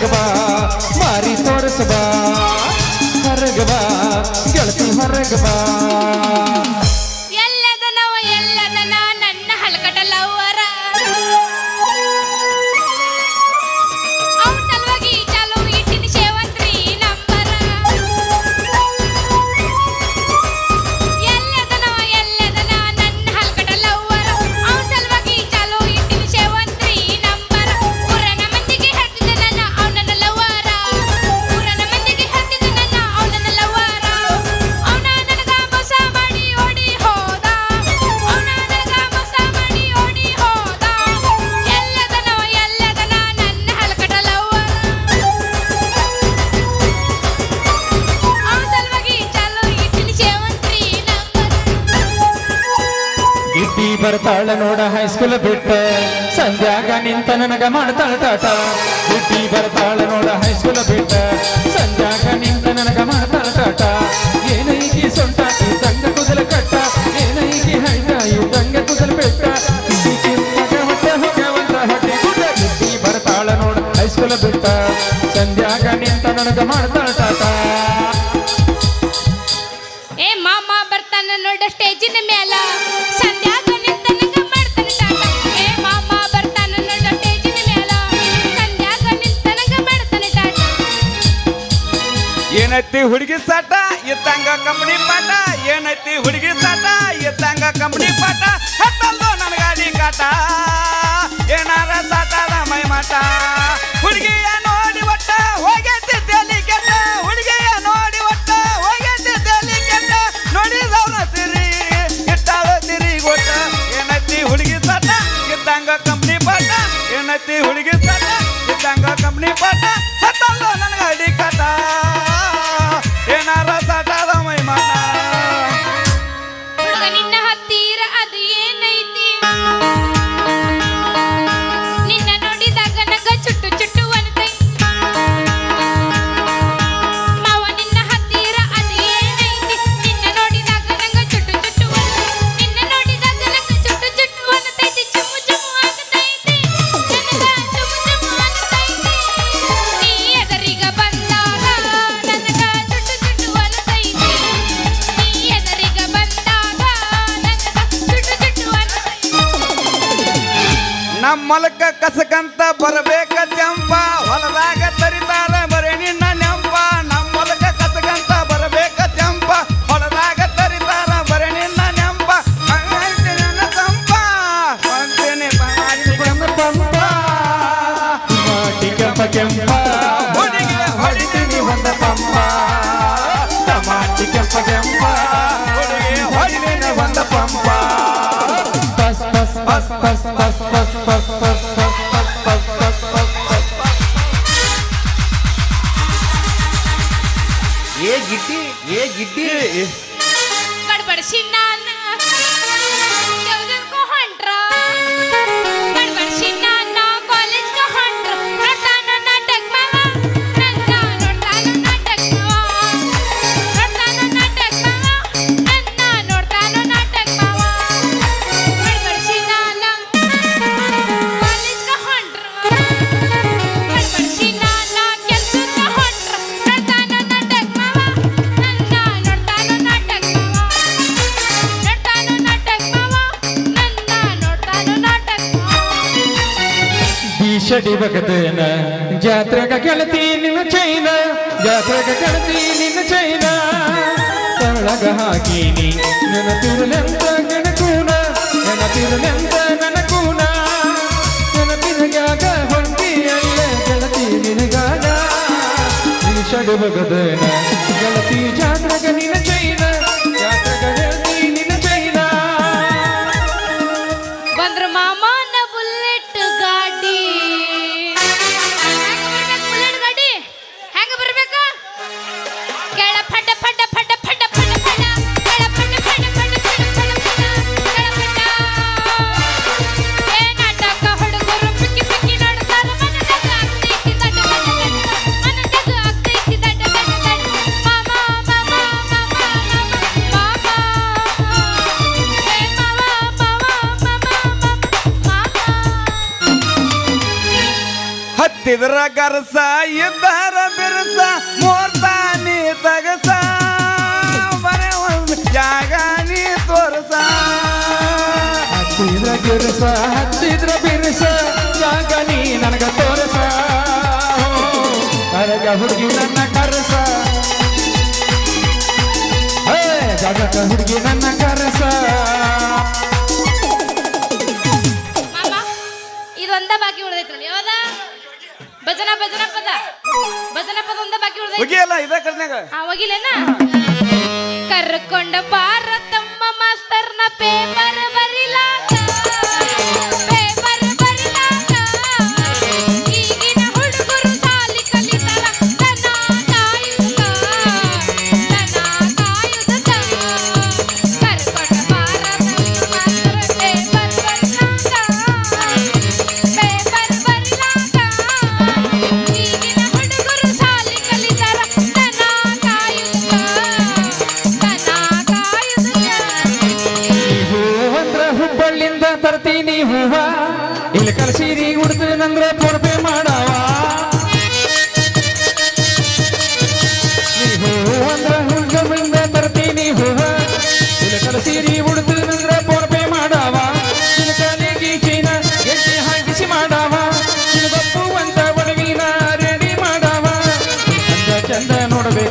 ಹರಗವಾ ಮಾರಿ ತೋರಿಸಬಾ ಹರಗವಾ ಗೆಳತಿ ಹರಗವಾ ಬರ್ತಾಳ ನೋಡ ಹೈಸ್ಕೂಲ್ ಬಿಟ್ಟ ಸಂಧ್ಯಾಗ ನಿಂತ ನನಗ ಮಾಡ್ತಾಳ ತಾಟ ಬಿಟ್ಟಿ ಬರ್ತಾಳ ನೋಡ ಹೈಸ್ಕೂಲ್ ಬಿಟ್ಟ ಸಂಧ್ಯಾಗ ನಿಂತ ನನಗ ಮಾಡ್ತಾಳ ತಾಟ ಏನೈಗಿ ಸೊಂಟ ಇದ್ದಂಗ ಕುದಲ ಕಟ್ಟ ಏನೈಗಿ ಹೈಟ ಇದ್ದಂಗ ಕುದಲ ಬೆಟ್ಟ ಹೊಟ್ಟೆ ಹೋಗ್ಯಾವಂತ ಹೊಟ್ಟೆ ಬಿಟ್ಟಿ ಬರ್ತಾಳ ನೋಡ ಹೈಸ್ಕೂಲ್ ಬಿಟ್ಟ ಸಂಧ್ಯಾಗ ನಿಂತ ನನಗ ಮಾಡ್ತಾಳ ತಾಟ ಏ ಮಾಮ ಬರ್ತಾನ ನೋಡ ಸ್ಟೇಜಿನ ಏನೈತಿ ಹುಡುಗಿ ಸಾಟ? ಇತ್ತಂಗ ಕಂಪನಿ ಪಾಠ. ಏನೈತಿ ಹುಡುಗಿ ಸಾಟ? ಇತ್ತಂಗ ಕಂಪನಿ ಪಾಠ. ಹತ್ತಲ್ದು ನನ್ನ ಕಾಟ. ಏನಾರ ಸಾಟದ ಮೈ ಮಾಟ you. ಚಟಿ ಬಗದೇನ ಜಾತ್ರೆಗ ಗೆಳತಿ ನಿನ್ನ ಚೈನ, ಜಾತ್ರೆಗ ಗೆಳತಿ ನಿನ್ನ ಚೈನ. ತಳಗ ಹಾಕೀನಿ, ನನ್ನ ತಿರುನೆಂತ ನೆನಕೂನ ನನ್ನ ತಿರುನೆಂತ ನನಕೂನ ನನ್ನ ತಿರುಗಾಗ ಹೊಂಟಿಯಲ್ಲ ಗೆಳತಿ ನಿನಗಾಗ ನಿನ್ನ ಚಡಿ ಬಗದೇನ ಗೆಳತಿ ಜಾತ್ರೆಗ ನಿನ್ನ ಚೈನ, ಜಾತ್ರೆಗ ಹತ್ತಿದ್ರ ಕರ್ಸ ಇದ್ದಾರ ಬಿರ್ಸ ಮೂರ್ತಾನಿ ತಗಸ. ಬರೇ ಒಂದು ಜಾಗ ನೀ ತೋರಸ. ಹತ್ತಿದ್ರ ಗಿರ್ಸ ಹತ್ತಿದ್ರ ಬಿರ್ಸ ಜಾಗ ನೀ ನನಗ ತೋರ್ಸ. ಕರಗ ಹುಡುಗಿ ನನ್ನ ಕರಸ. ಹೇ, ಜಗಕ್ಕ ಹುಡುಗಿ ನನ್ನ ಕರಸ. ಭಜನ ಪದ ಭಜನ ಪದ ಒಂದ ಬಾಕಿ ಉಳ್ದೈತಿ. ಹೋಗಿಲ್ಲ ಇದೇ ಆ ಹೋಗಿಲ್ಲೇನ? ಕರ್ಕೊಂಡ ಬಾರ ತಮ್ಮ ಮಾಸ್ತರ್ನ ಪೇಪರ್ ಬರಿಲಾಕ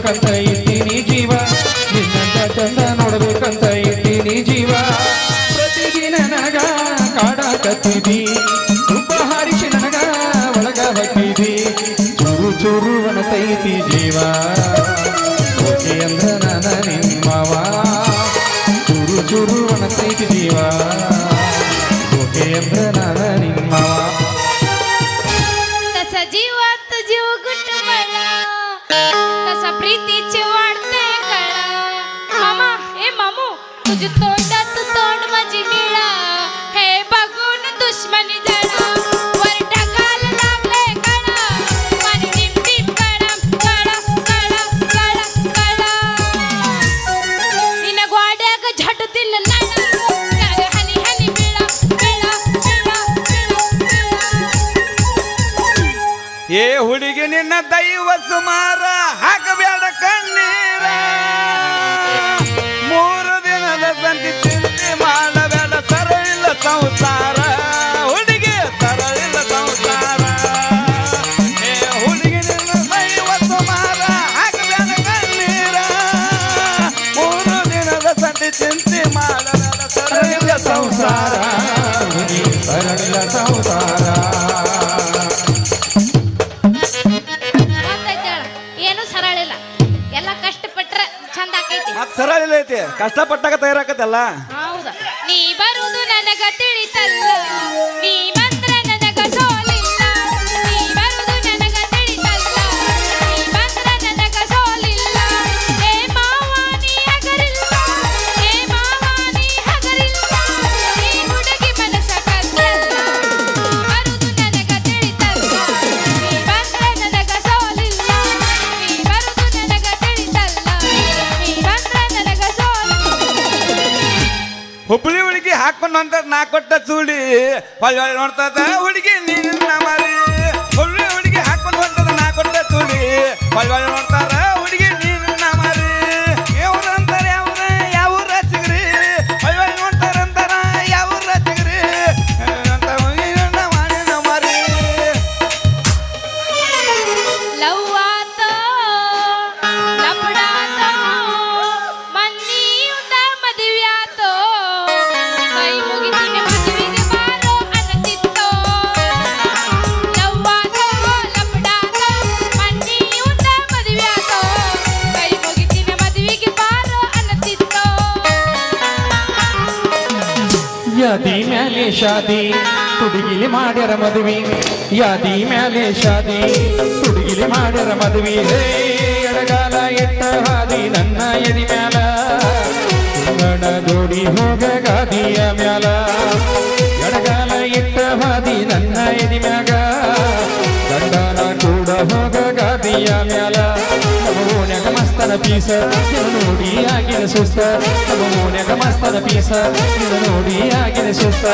ನೋಡ್ಬೇಕಂತ ಇದ್ದೀನಿ ಜೀವ. ನಿನ್ನಂತ ಚಂದ ನೋಡ್ಬೇಕಂತ ಇದ್ದೀನಿ ಜೀವ. ಪ್ರತಿದಿನ ನನಗ ಕಾಡಾಕತ್ತಿದಿ ತುಂಬ ಹಾರಿಸಿ ನನಗ ಒಳಗ ಬಟ್ಟಿದಿ ಚೂರು ಚೂರು ಅನತೈತಿ ಜೀವ. ಓಕೆ ಅಂದ್ರ ನನ್ನ ನಿಮ್ಮವ. ಚೂರು ಚೂರು ಅನತೈತಿ ಚಿಂತೆ ಮಾಡಲ ಸರಳಿಲ್ಲ ಸಂಸಾರ ಸರಳಿಲ್ಲ ಸಂಸಾರ. ಏನು ಸರಳ ಇಲ್ಲ ಎಲ್ಲ ಕಷ್ಟಪಟ್ರೆ ಚಂದ ಆಕೈತಿ. ಮತ್ ಸರಳಿಲ್ಲ ಐತಿ. ಕಷ್ಟಪಟ್ಟಾಗ ತಯಾರಾಕತ್ತಲ್ಲ? ಹುಬ್ಳಿ ಹುಡುಗಿ ಹಾಕೊಂಡು ಅಂತ ನಾ ಕೊಟ್ಟ ಚೂಡಿ ಹೊಳ್ಳಿ ಹೊಳ್ಳಿ ನೋಡ್ತದ, ಹುಡುಗಿ ನೀನು ಮರಿ. ಹುಬ್ಳಿ ಹುಡುಗಿ ಹಾಕೊಂಡು ಹೊಂಟದ ನಾ ಕೊಟ್ಟ ಚೂಡಿ ಹೊಳ್ಳಿ ಹೊಳ್ಳಿ ನೋಡ್ತಾರ ಶಾದಿ, ತುಡಿಗಿಲಿ ಮಾಡ್ಯಾರ ಮದುವೆ. ಯಾದಿ ಮ್ಯಾಲೆ ಶಾದಿ, ತುಡಿಗಿಲಿ ಮಾಡ್ಯಾರ ಮದುವೆ. ಎಡಗಾಲ ಎಟ್ಟ ಹಾದಿ, ನನ್ನ ಎದಿ ಮ್ಯಾಲ. ಗಣ ಜೋಡಿ ಹೋಗ ಗಾದಿಯ ಮ್ಯಾಲ. ಎಡಗಾಲ ಎಟ್ಟ ಹಾದಿ, ನನ್ನ ಎದಿ ಮ್ಯಾಗ. ಗಂಡನ ಕೂಡ ಹೋಗ ಗಾದಿಯ ಮ್ಯಾಲ ನಮ್ಮ ಓಣ್ಯಾಗ ಮಸ್ತನ ಪೀಸ, ಇದು ನೋಡಿ ಆಗಿನ ಸುಸ್ತ. ನಮ್ಮ ಓಣ್ಯಾಗ ಮಸ್ತನ ಪೀಸ, ಇದು ನೋಡಿ ಆಗಿನ ಸುಸ್ತ.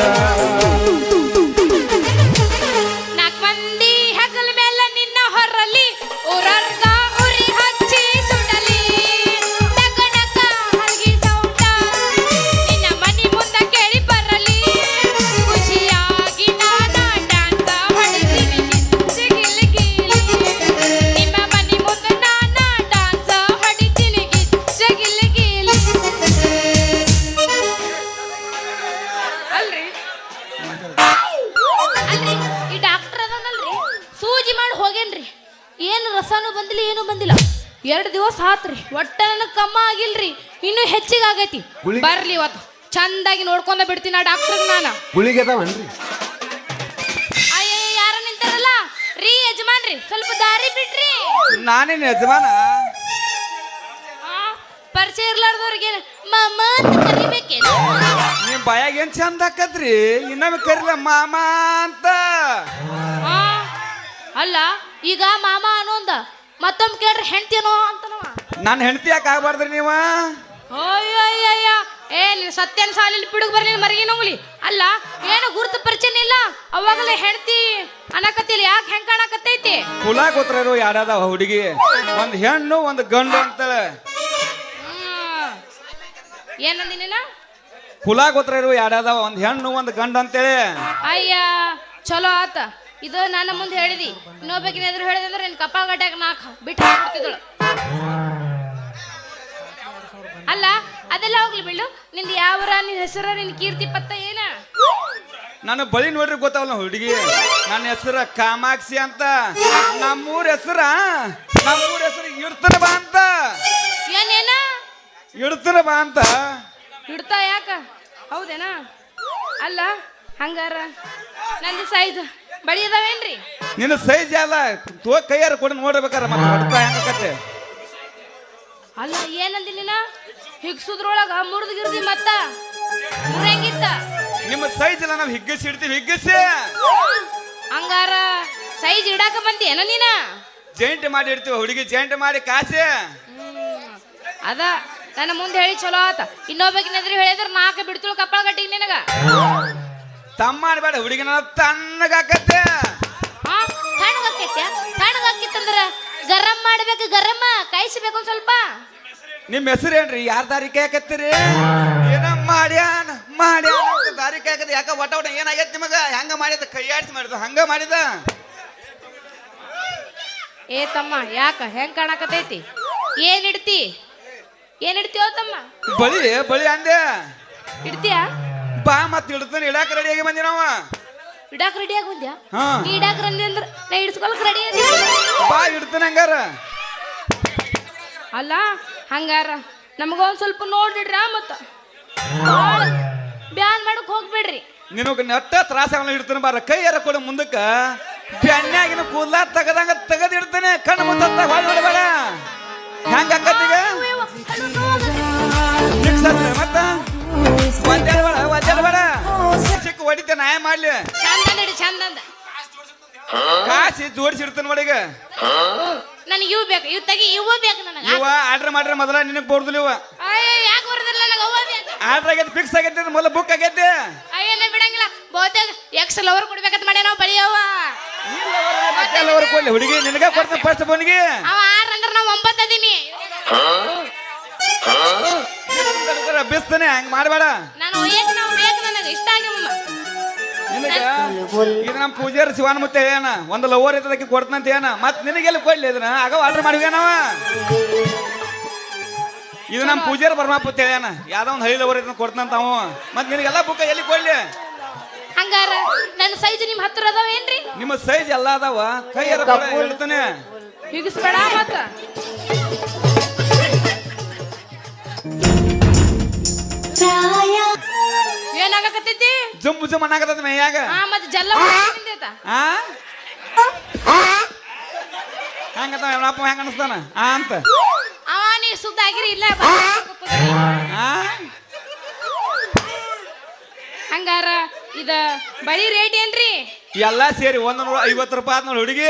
ಗುಳಿಗೆ- ಬರ್ಲಿ ಇವತ್ತು. ಚಂದಾಗಿ ನೋಡ್ಕೊಂಡ ಬಿಡ್ತೀನಿ ಆ ಡಾಕ್ಟರ್ ನಾನು. ಗುಳಿಗೆ ಅದಾವನ್ರಿ? ಅಯ್ಯ ಯಾರ ನಿಂತಾರಲ್ಲ? ರೀ ಯಜಮಾನ್ರಿ ಸ್ವಲ್ಪ ದಾರಿ ಬಿಡ್ರಿ. ನಾನೇನು ಯಜಮಾನ? ಆ, ಪರಿಚಯ ಇರ್ಲಾರ್ದವ್ರಿಗೆ ಮಾಮ ಅಂತ ಕರಿಬೇಕೇನು? ನಿಮ್ ಬಾಯಾಗ ಏನ್ ಚಂದ ಹಾಕತ್ರಿ ಇನ್ನೊಮ್ಮೆ ಕರಿಲ ಮಾಮ ಅಂತ. ಆ, ಅಲ್ಲ ಈಗ ಮಾಮ ಅನ್ನೋಂದ ಮತ್ತೊಮ್ಮೆ ಕೇಳ್ರಿ ಹೆಂಡ್ತಿನೋ ಅಂತನವ. ನನ್ನ ಹೆಂಡತಿ ಯಾಕೆ ಆಗ್ಬಾರ್ದ್ರಿ ನೀವ? ಅಯ್ಯಯ್ಯಯ್ಯ ಏ ನೀನ್ ಸತ್ಯನ ಸಾಲಿಲ್ ಪಿಡುಗ್ ಬರ್ಲಿ ಮರಗಿ ಉಂಗ್ಲಿ? ಅಲ್ಲ ಏನು ಗುರುತು ಪರಿಚಯ ಇಲ್ಲ? ಅವಾಗಲೇ ಹೆಂಡ್ತಿ ಅನ್ನಕತ್ತಿಲ್ಲ ಯಾಕೆ ಹೆಂಗ್ ಕಾಣಕತ್ತೈತಿ? ಕುಲ ಗೊತ್ರ ಇರೋ ಯಾಡದಾವ ಹುಡುಗಿ? ಒಂದ್ ಹೆಣ್ಣು ಒಂದ್ ಗಂಡು ಅಂತಾಳೆ. ಹ್ಮ್. ಏನಂದಿ ನೀನ ಕುಲ ಗೊತ್ರ ಇರೋ ಯಾಡದಾವ ಒಂದ್ ಹೆಣ್ಣು ಒಂದ್ ಗಂಡು ಅಂತೇಳಿ. ಅಯ್ಯ ಚಲೋ ಆತ. ಇದು ನನ್ನ ಮುಂದೆ ಹೇಳಿದಿ. ಇನ್ನೊಬ್ಬಕಿನ ಎದುರು ಹೇಳಿದ್ರೆ ನಿನ್ ಕಪ್ಪ ಗಡ್ಡೆಗೆ ನಾಲ್ಕು ಬಿಟ್ಟು ಹಾಕ್ಬಿಡ್ತಿದ್ದಳು ಅಲ್ಲ ಅದೆಲ್ಲ ಹೋಗ್ಲಿ ಬಿಡು. ನಿಂದು ಯಾವರ ನಿನ್ನ ಹೆಸರ ನಿನ್ನ ಕೀರ್ತಿ ಪತ್ತ ಏನ? ನನ್ನ ಬಳಿ ನೋಡ್ರಿ ಗೊತ್ತಾವಲ್ಲ ಹುಡುಗಿ. ನನ್ನ ಹೆಸರ ಕಾಮಾಕ್ಷಿ ಅಂತ. ನಮ್ಮೂರ ಹೆಸರ ನಮ್ಮೂರ ಹೆಸರು ಇಡ್ತಾರ ಬಾ ಅಂತ. ಏನೇನ? ಇಡ್ತನ ಬಾ ಅಂತ. ಇಡ್ತಾ ಯಾಕ? ಹೌದೇನಾ? ಅಲ್ಲ ಹಂಗಾರ. ನಂದು ಸೈಜ್ ಬಳಿ ಅದಾವೇನ್ರಿ? ನಿನ್ನ ಸೈಜ್ ಅಲ್ಲ ತೋ ಕೈಯಾರ ಕೊಡ ನೋಡ್ಬೇಕಾರ ಮತ್ತೆ ಹೊಡ್ತಾ ಅಲ್ಲ ಏನಂದಿ ನೀನ? ಹಿಗ್ಸುದ್ರೊಳಗ ಮುರಿದು ಗಿರ್ದಿ ಮತ್ತ ಹೆಂಗಿತ್ತ ನಿಮ್ಮ ಸೈಜ್ ಎಲ್ಲ ನಾವು ಹಿಗ್ಗಿಸಿ ಇಡ್ತೀವಿ ಹಿಗ್ಗಿಸಿ. ಹಂಗಾರ ಸೈಜ್ ಇಡಾಕ ಬಂದಿ ಏನ ನೀನ? ಜೈಂಟ್ ಮಾಡಿ ಇಡ್ತೀವಿ ಹುಡುಗಿ ಜೈಂಟ್ ಮಾಡಿ ಕಾಸೆ. ಅದ ನನ್ನ ಮುಂದೆ ಹೇಳಿ ಚಲೋ ಆತ. ಇನ್ನೊಬ್ಬಕ್ಕೆ ಎದುರು ಹೇಳಿದ್ರೆ ನಾಲ್ಕು ಬಿಡ್ತಿಳು ಕಪ್ಪಳ ಕಟ್ಟಿಗೆ ನಿನಗ. ತಮ್ಮ ಮಾಡಬೇಡ ಹುಡುಗಿನ ತಣ್ಣಗಾಕತ್ತೆ ಹಾ ತಣ್ಣಗಾಕೈತ್ಯ ತಣ್ಣಗಾಕಿತ್ತಂದ್ರ ಗರಂ ಮಾಡ್ಬೇಕು ಗರಂ ಕಾಯಿಸ್ಬೇಕು ಒಂದು ಸ್ವಲ್ಪ. ನಿಮ್ಮ ಹೆಸರು ಏನ್ರಿ ಯಾರ ದಾರಿ ಕಾಯಕತ್ತೀರಿ ಏನ ಮಾಡ್ಯಾನ ಮಾಡ್ಯಾನ ಅಂತ ದಾರಿ ಕಾಯಕತ್ತ ಯಾಕ ಒಟ ಒಟ ಏನಾಗೈತಿ ನಿಮಗ? ಹೆಂಗ ಮಾಡಿದ? ಕೈ ಆಡ್ಸಿ ಮಾಡಿದ. ಹಂಗ ಮಾಡಿದ? ಏ ತಮ್ಮ ಯಾಕ? ಹೆಂಗ್ ಕಾಣಕತೈತಿ ಏನ್ ಇಡ್ತಿ? ಏನ್ ಇಡ್ತೀಯೋ ತಮ್ಮ? ಬಳಿ ಬಳಿ ಅಂದೆ. ಇಡ್ತೀಯ? ಬಾ ಮತ್ ಇಡ್ತಾನೆ ಇಡಾಕ ರೆಡಿ ಆಗಿ ಬಂದಿ ನಾವ. ಇಡಾಕ ರೆಡಿ ಆಗಿ ಬಂದ್ಯಾ? ಹಾ. ನೀ ಇಡಾಕ್ ರೆಡಿ ಅಂದ್ರ ನಾ ಇಡ್ಸ್ಕೊಳಕ್ ರೆಡಿ ಬಾ ಇಡ್ತಾನೆ ಹಂಗಾರ. ಅಲ್ಲ ಹಂಗಾರ ನಮಗ ಒಂದ್ ಸ್ವಲ್ಪ ನೋಡಿಡ್ರ ಮತ್ತ. ಬ್ಯಾನ್ ಮಾಡಕ್ ಹೋಗ್ಬೇಡ್ರಿ. ನಿನಗ ನೆಟ್ಟ ತ್ರಾಸ ಆಗಲ್ಲ ಇಡ್ತಾನೆ ಬಾರ ಕೈ ಯಾರ ಕೊಡ ಮುಂದಕ್ಕ. ಬ್ಯಾನ್ಯಾಗಿನ ಕೂದಲ ತಗದಂಗ ತೆಗದ್ ಇಡ್ತಾನೆ ಕಣ್ಣು ಮುತ್ತ ಹೊಳ್ ಹೊಡಬೇಡ ಹೆಂಗ ಆತ್ಲೆ ಮತ್ತ. ಹೊಡಿತೆ ನಾಯ ಮಾಡ್ಲಿ? ಚಂದ ಚಂದ ಕಾಸಿ ಜೋಡಿಸಿರ್ತಾನ ಒಳಗ ನನಗೆ ಇವು ಬೇಕು ಇವು ತೆಗಿ ಇವು ಬೇಕು ನನಗೆ. ಇವ ಆರ್ಡರ್ ಮಾಡ್ರೆ ಮೊದಲ ನಿನಗೆ ಬರ್ದಿಲ್ಲ ಇವ. ಅಯ್ಯೋ ಯಾಕೆ ಬರೋದಿಲ್ಲ ನನಗೆ ಅವ ಬೇಕು? ಆರ್ಡರ್ ಆಗೈತೆ ಫಿಕ್ಸ್ ಆಗೈತೆ ಮೊದಲ ಬುಕ್ ಆಗೈತೆ. ಅಯ್ಯೋ ನಾ ಬಿಡಂಗಿಲ್ಲ. ಬಹುತೇಕ ಎಕ್ಸ್ ಲವರ್ ಕೊಡ್ಬೇಕಂತ ಮಾಡ್ಯ ನಾವು ಬಳಿಯವ್ವ ಲವರ್ ಕೊಡ್ಲಿ. ಹುಡುಗಿ ನಿನಗೆ ಕೊಡ್ತೀನಿ ಫಸ್ಟ್ ಬೋನಿಗೆ ಅವ ಆರ್ ಅಂದ್ರೆ ನಾವು ಒಂಬತ್ತು ಅದೀನಿ. ಬಿಸ್ತಾನೆ ಹಂಗ ಮಾಡಬೇಡ. ನಾನು ನಿನಗ ಇದು ನಮ್ಮ ಪೂಜಾರಿ ಶಿವನ್ ಮತ್ತೆ ಏನ? ಒಂದು ಲವರ್ ಇದ್ದದಕ್ಕೆ ಕೊಡ್ತಂತ ಏನ? ಮತ್ ನಿನಗೆಲ್ಲ ಕೊಡ್ಲಿ ಇದನ್ನ? ಆಗ ಆರ್ಡರ್ ಮಾಡಿವಿ ನಾವ. ಇದು ನಮ್ಮ ಪೂಜಾರಿ ಬರ್ಮಾಪ ಏನ? ಯಾವ್ದೋ ಒಂದು ಹಳಿ ಲವರ್ ಇದನ್ನ ಕೊಡ್ತಂತ ಅವ. ಮತ್ ನಿನಗೆಲ್ಲ ಬುಕ್ ಎಲ್ಲಿ ಕೊಡ್ಲಿ? ಹಂಗಾರ ನನ್ನ ಸೈಜ್ ನಿಮ್ ಹತ್ರ ಅದಾವೇನ್ರಿ? ನಿಮ್ಮ ಸೈಜ್ ಎಲ್ಲ ಅದಾವ. ಕೈ ಯಾರ ಹೇಳ್ತಾನೆ. ಹಿಗಿಸ್ಬೇಡ ಮತ್ತ. ಜುಮ್ ಜುಮ್ ಅನ್ನಕತ್ತ ಮೈಯಾಗ? ಹಾ ಮತ್ತೆ ಜಲ್ಲ ಹೊಡ್ಕೊಂಡ್ ಆ? ಹಂಗತ್ತ ಅಪ್ಪ ಹೆಂಗ ಅನಸ್ತಾನ? ಆ ಅಂತ? ಅವ ನೀ ಸುದ್ದ ಆಗಿರಿ ಇಲ್ಲ ಆ? ಹಂಗಾರ ಇದ ಬಳಿ ರೇಟ್ ಏನ್ರಿ? ಎಲ್ಲ ಸೇರಿ ಒಂದ್ ನೂರ ಐವತ್ತು ರೂಪಾಯಿ ಆತ್ ನೋಡಿ ಹುಡುಗಿ.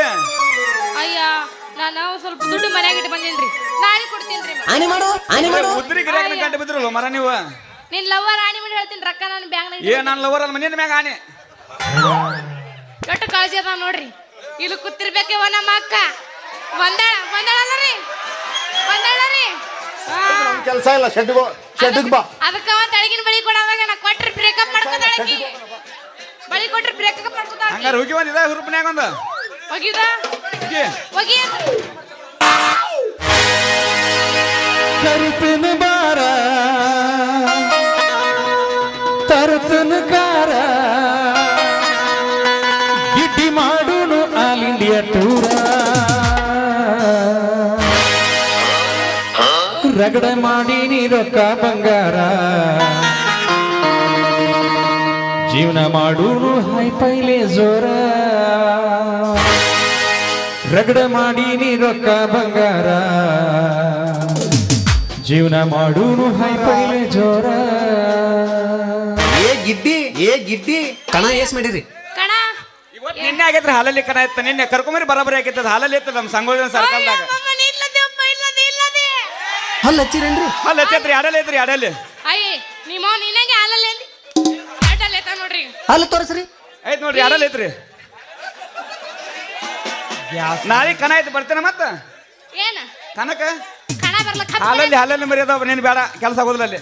ಅಯ್ಯ ನಾನು ಸ್ವಲ್ಪ ದುಡ್ಡು ಮನ್ಯಾಗ ಇಟ್ಟು ಬಂದೇನ್ರಿ. ನಾಳೆ ಕೊಡ್ತೀನಿ ಆನೆ ಮಾಡು ಆನೆ ಮಾಡು. ಉದ್ರಿ ಗಿರಾಕಿ ಗಂಟೆ ಬಿದ್ರಲ್ಲ ಮರ ನೀವು? ನಿನ್ ಲವರ್ ಆಣಿ ಮಾಡಿ ಹೇಳ್ತೀನಿ ರೊಕ್ಕ ನಾನು ಬ್ಯಾಂಕ್ ಏ ನನ್ನ ಲವರ್ ಅಲ್ಲ ಮನೆಯ ಮ್ಯಾಗ ಆನೆ ಎಷ್ಟು ಕಾಳಜಿ ಅದ ನೋಡ್ರಿ. ಇಲ್ಲಿ ಕೂತಿರ್ಬೇಕೇವ ನಮ್ಮ ಅಕ್ಕ. ಬಂದಾಳ ಬಂದಾಳಲ್ಲ ರೀ? ಬಂದಾಳ ರೀ? ಕೆಲಸ ಇಲ್ಲ ಶೆಡ್ಗೋ ಶೆಡ್ಗೆ ಬಾ ಅದಕ್ಕ ಅವ ತಳಗಿನ ಬಳಿ ಕೊಡೋದಾಗ ನಾ ಕೊಟ್ರಿ ಬ್ರೇಕಪ್ ಮಾಡ್ಕೊತಾಳಕಿ ಬಳಿ ಕೊಟ್ರಿ ಬ್ರೇಕಪ್ ಮಾಡ್ಕೊತಾಳ ಹಂಗಾರ ಹೋಗಿ ಬಂದಿದ ಹುರುಪನ್ಯಾಗ ಹುರುಪ್ನ್ಯಾಗ ಒಂದು? ಹೋಗಿದ ಹೋಗಿ. ಹೋಗಿ. ಕರಿತನ ಬಾರ ತನಕಾರ ಗಿಟ್ಟಿ ಮಾಡೋನು ಆಲ್ ಇಂಡಿಯಾ ಟೂರ. ರಗಡೆ ಮಾಡಿ ನೀ ರೊಕ್ಕ ಬಂಗಾರ. ಜೀವನ ಮಾಡೋನು ಹೈ ಪೈಲೆ ಜೋರ. ರಗಡ ನೀ ರೊಕ್ಕ ಬಂಗಾರ. ಜೀವನ ಮಾಡೋನು ಹೈ ಪೈಲೆ ಜೋರ. ಗಿಡ್ಡಿ ಏ ಗಿಡ್ಡಿ ಕಣ ಏಸ್ ಮಾಡಿರಿ. ಕಣ? ಇವತ್ತು ನಿನ್ನೆ ಆಗೈತ್ರಿ ಹಾಲಲ್ಲಿ ಕಣ ಇತ್ತು. ನಿನ್ನೆ ಕರ್ಕೊಂಬರಿ ಬರಬರಿ ಆಗೈತದ ಹಾಲಲ್ಲಿ ಇತ್ತು ನಮ್ಮ ಸಂಗೋಜನ ಇಲ್ಲದೆ. ಹಲ್ಲ ಹಚ್ಚಿರೇನ್ರಿ? ಹಲ್ಲ ಹಚ್ಚತ್ರಿ ಅಡಲ್ ಐತ್ರಿ ಅಡಲ್ಲಿ ಅಯ್ಯ ನಿಮ್ಮ ನಿನಗೆ ಹಾಲಲ್ಲಿ ಎಲ್ಲಿ ಅಡ್ಡಲ್ಲಿ ಐತ ನೋಡ್ರಿ. ಹಲ್ಲ ತೋರಿಸ್ರಿ. ಐತ್ ನೋಡ್ರಿ ಅಡಲ್ ಐತ್ರಿ? ನಾಳೆ ಕಣ ಐತಿ ಬರ್ತೇನೆ ಮತ್ತ? ಏನ? ಕನಕ ಹಾಲಲ್ಲಿ ಹಾಲಲ್ಲಿ ಮರಿ ನೀನ್ ನೀನು ಬೇಡ ಕೆಲಸ ಆಗೋದಿಲ್ಲ ಅಲ್ಲಿ.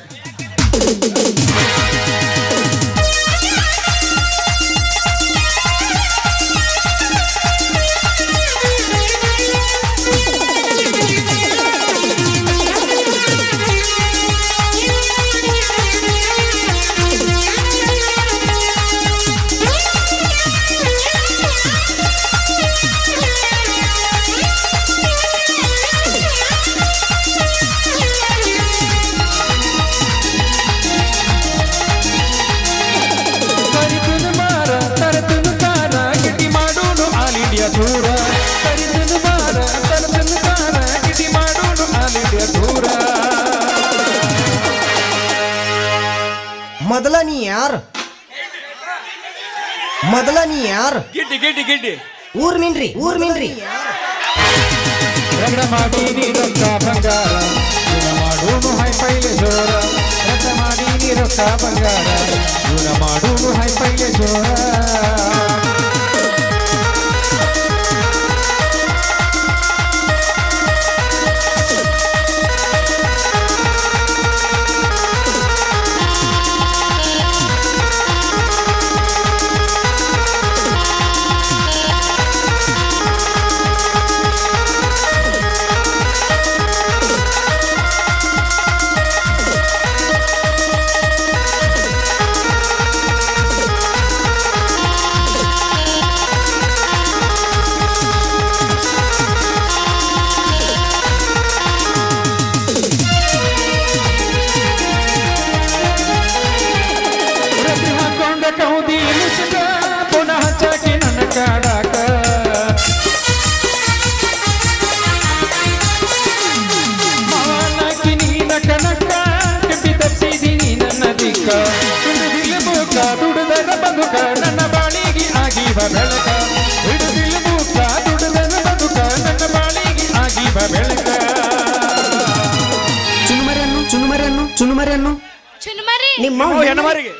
ಮೊದಲ ನೀ ಯಾರು? ಗಿಡ್ಡಿ ಗಿಡ್ಡಿ ಗಿಡ್ಡಿ. ಊರ್ ನಿನ್ರಿ ಊರ್ ಮಿನ್ರಿ ರಗಡ ಮಾಡಿ ನೀ ರೊಕ್ಕ ಬಂಗಾರ. ಗುಣ ಮಾಡೋನು ಹೈ ಪೈಲೆ ಜೋರ. ರಗಡ ಮಾಡಿ ನೀ ರೊಕ್ಕ ಬಂಗಾರ. ಗುಣ ಮಾಡೋನು ಹೈ ಪೈಲೆ ಜೋರ. ಚುನುಮರಿಯನ್ನು ಚುನುಮರಿಯನ್ನು. ಚುನುಮರಿಯನ್ನು ಚುನ್ಮರಿ. ನಿಮ್ಮ ಹೆಣ್ಣುಮರಿಗೆ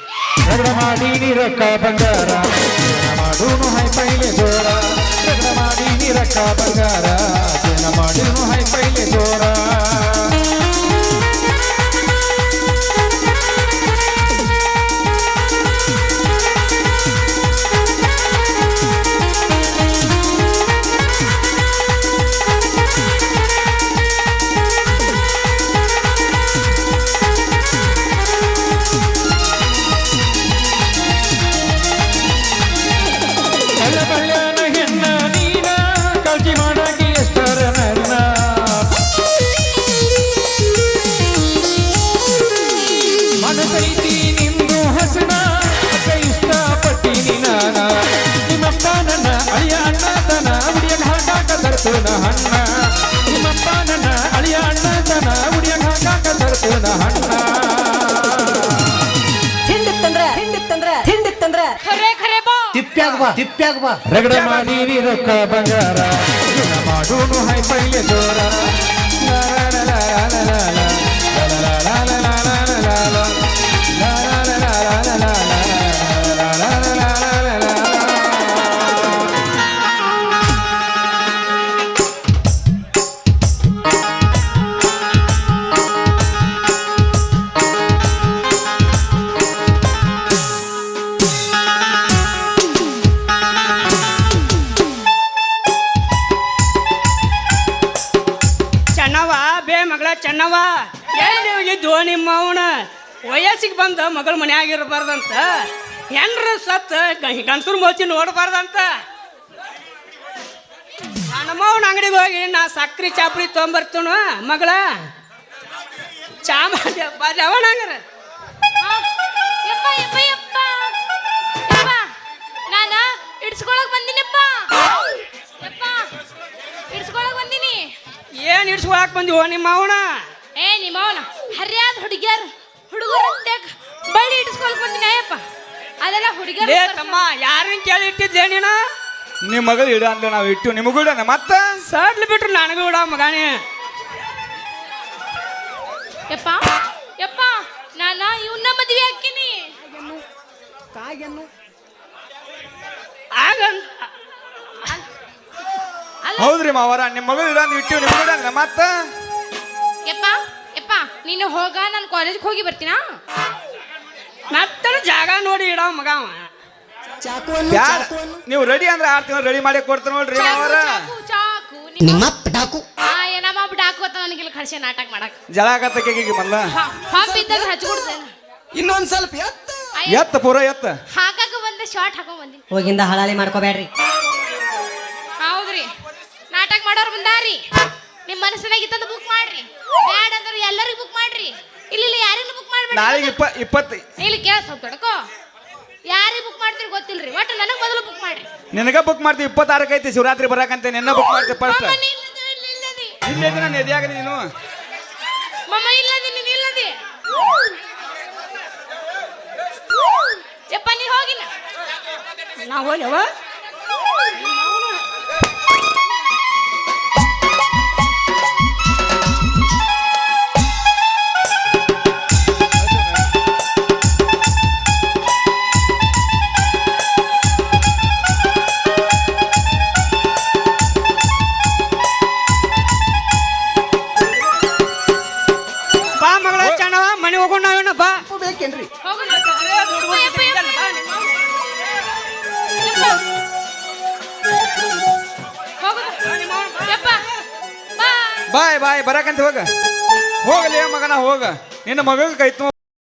ರಗಡ ಮಾಡಿ ನೀ ರೊಕ್ಕ ಬಂಗಾರ ಮಾಡೂನು ಹೈ ಪೈಲೆ ಜೋರ. ರಗಡ ಮಾಡಿ ನೀ ರೊಕ್ಕ ಬಂಗಾರ ಮಾಡೂನು ಹೈ ಪೈಲೆ ಜೋರ. ತರ್ತನ ಹಣ್ಣ. ನಿಮ್ಮಪ್ಪ ನನ್ನ ಅಳಿಯ ಅಣ್ಣತನ ಉಡಿಯ ಹಾಕಾಕ ತರ್ತನ ಹಣ್ಣ. ಹಿಂಡಿತ್ತಂದ್ರ ಹಿಂಡಿತ್ತಂದ್ರ ಹಿಂಡಿತ್ತಂದ್ರ. ಖರೆ ಖರೆ ಬಾ. ತಿಪ್ಪ್ಯಾಗ ಬಾ ತಿಪ್ಪ್ಯಾಗ ಬಾ. ರಗಡ ಮಾಡಿ ನೀ ರೊಕ್ಕ ಬಂಗಾರ. ಮಾಡೋನು ಹೈ ಪೈಲೆ ಜೋರ. ಲಾ ಲಾ ಲಾ. ಮಗಳ ಮನೆಯಾಗಿರಬಾರ್ದಂತ. ಹೆಣ್ರ ಸತ್ ಗಂಡಸರು ಮೋಚಿ ನೋಡಬಾರ್ದಂತ. ನಮ್ಮವನ ಅಂಗಡಿಗೆ ಹೋಗಿ ನಾ ಸಕ್ರಿ ಚಾಪ್ರಿ ತೊಗೊಂಬರ್ತೀನು ಮಗಳ. ಚಾ ಮಾಡ್ಯಪ್ಪ ಅವನ ಹಂಗಾರ ನಾನ ಇಡ್ಸ್ಕೊಳಕ್ ಬಂದಿನಪ್ಪ. ಇಡ್ಸ್ಕೊಳಕ್ ಬಂದಿನಿ. ಏನ್ ಇಡ್ಸ್ಕೊಳಕ್ ಬಂದಿವ ನಿಮ್ಮ ಅವನ ಏ ನಿಮ್ಮವನ ಹರಿಯಾದ ಹುಡುಗಿಯರ್ ಹುಡುಗರ ಬಳ್ಳಿ ಇಡ್ಸ್ಕೊಳಕ್ ಬಂದಿನಿ ಅಯ್ಯಪ್ಪ. ಅದೆಲ್ಲ ಹುಡುಗರು ಲೇ ತಮ್ಮ ಯಾರನ್ನ ಕೇಳಿ ಇಟ್ಟಿದ್ದೆ ನೀನ? ನಿಮ್ಮ ಮಗಳು ಇಡ ಅಂದ್ರೆ ನಾವು ಇಟ್ಟು ನಿಮಗೂ ಇಡೋಣ ಮತ್ತ? ಸಡ್ಲ್ ಬಿಟ್ರು ನನಗೂ ಇಡ ಮಗಾಣಿ ಯಪ್ಪ ಯಪ್ಪ ನಾನ ಇವನ್ನ ಮದುವೆ ಹಾಕಿನಿ. ಆಗಂತ ಅಲ್ಲ. ಹೌದ್ರಿ ಮಾವರ ನಿಮ್ಮ ಮಗಳು ಇಡ ಅಂದ್ರೆ ಇಟ್ಟು ನಿಮಗೂ ಇಡೋಣ ಮತ್ತ? ಯಪ್ಪ ಯಪ್ಪ ನೀನು ಹೋಗ ನಾನು ಕಾಲೇಜ್ಗೆ ಹೋಗಿ ಬರ್ತೀನಾ? ಮತ್ತನ ಜಾಗ ನೋಡಿ ಇಡ ಮಗ ಅವ. ಬ್ಯಾಡ ನೀವು ರೆಡಿ ಅಂದ್ರೆ ಆರು ತಿಂಗಳು ರೆಡಿ ಮಾಡಿ ಕೊಡ್ತೀನಿ ನೋಡ್ರಿ ಅವರ ಚಾಕು ಚಾಕು ನಿಮ್ಮ ಪಟಾಕು ಡಾಕು. ಆ ಏನಮ್ಮ ಬಿಡಾಕು ಅಂತ ನನಗೆ ಇಲ್ಲಿ ಕಳ್ಸಿ ನಾಟಕ ಮಾಡಕ್ ಜಳಾಕತ್ತಕ್ಕೆ ಮೊದ್ಲ. ಹಾಪ್ ಇದ್ದಾಗ ಹಚ್ಕೊಡ್ತೇನೆ ಇನ್ನೊಂದ್ ಸ್ವಲ್ಪ ಎತ್ತ. ಎತ್ತ ಪೂರ ಎತ್ತ. ಹಾಕಕ್ಕೆ ಬಂದೆ ಶಾರ್ಟ್ ಹಾಕೊಂಡ್ ಬಂದಿನಿ ಹೋಗಿಂದ ಹಳಾಳಿ ಮಾಡ್ಕೋಬೇಡ್ರಿ. ಹೌದ್ರಿ. ನಾಟಕ ಮಾಡೋರು ಬಂದಾರಿ. ನಿಮ್ಮ ಮನಸ್ಸಿನಾಗ ಇತ್ತಂದ ಬುಕ್ ಮಾಡ್ರಿ. ಬ್ಯಾಡ ಅಂದ್ರೆ ಎಲ್ಲರಿಗೂ ಬುಕ್ ಮಾಡ್ರಿ. ಇಲ್ಲಿ ಇಲ್ಲಿ ಯಾರಿಗೂ ಬುಕ್ ಮಾಡ್ಬೇಡಿ. ನಾಳೆಗೆ ಇಪ್ಪ ಇಪ್ಪತ್ತು ಇಲ್ಲಿ ಕೇಳ ಸ್ವಲ್ಪ ತಡ್ಕೋ. ಯಾರಿಗೆ ಬುಕ್ ಮಾಡ್ತೀರಿ ಗೊತ್ತಿಲ್ರಿ. ಒಟ್ಟು ನನಗೆ ಮೊದಲು ಬುಕ್ ಮಾಡ್ರಿ. ನಿನಗ ಬುಕ್ ಮಾಡ್ತೀವಿ ಇಪ್ಪತ್ತಾರಕ್ಕೆ ಐತಿ ಶಿವರಾತ್ರಿ ಬರಕಂತ ನಿನ್ನ ಬುಕ್ ಮಾಡ್ತೀವಿ ಫಸ್ಟ್ ಮಮ್ಮ, ಇಲ್ಲದೆ, ಇಲ್ಲಿ ಇಲ್ಲದೆ. ಇಲ್ಲೇ ನಾನು ಎದೆಯಾಗ ನೀನು. ಮಮ್ಮ ಇಲ್ಲದೆ ನೀನು ಇಲ್ಲದೆ. ಯಪ್ಪ ನೀ ಹೋಗಿನ? ನಾ ಹೋಗ್ಯವ ಹೋಗ? ಹೋಗಲಿ ಮಗನ ಹೋಗ. ನಿನ್ನ ಮಗ ಕೈ